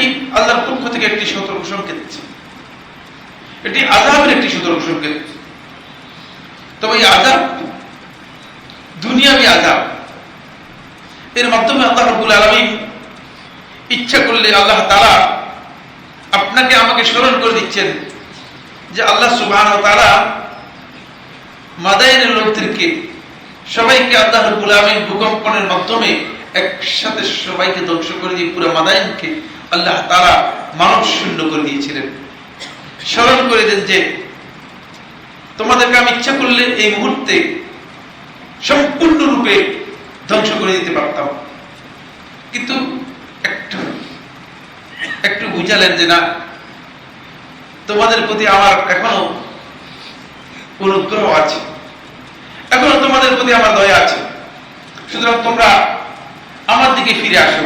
এটি আল্লাহর পক্ষ থেকে একটি সতর্ক সংকেত এটি আজাবের একটি সতর্ক সংকেত। তবে এই আজাব দুনিয়াবি আজাব এর মাধ্যমে আল্লাহ রবুল আলমী ইচ্ছা করলে আল্লাহ তারা আপনাকে আমাকে স্মরণ করে দিচ্ছেন যে আল্লাহ সুবাহ তারা মাদাইনের লোকদেরকে সবাইকে আল্লাহ রবুল আলমীর ভূকম্পনের মাধ্যমে একসাথে সবাইকে ধ্বংস করে দিয়ে পুরো মাদাইনকে আল্লাহ তারা মানব শূন্য করে দিয়েছিলেন। স্মরণ করে দেন যে, তোমাদেরকে আমি ইচ্ছা করলে এই মুহূর্তে সম্পূর্ণরূপে ধ্বংস করে দিতে পারতাম। কিন্তু একটু একটু বুঝালেন যে না, তোমাদের প্রতি আমার এখনও অনুগ্রহ আছে। এখনও তোমাদের প্রতি আমার দয়া আছে। সুতরাং তোমরা আমার দিকে ফিরে আসো।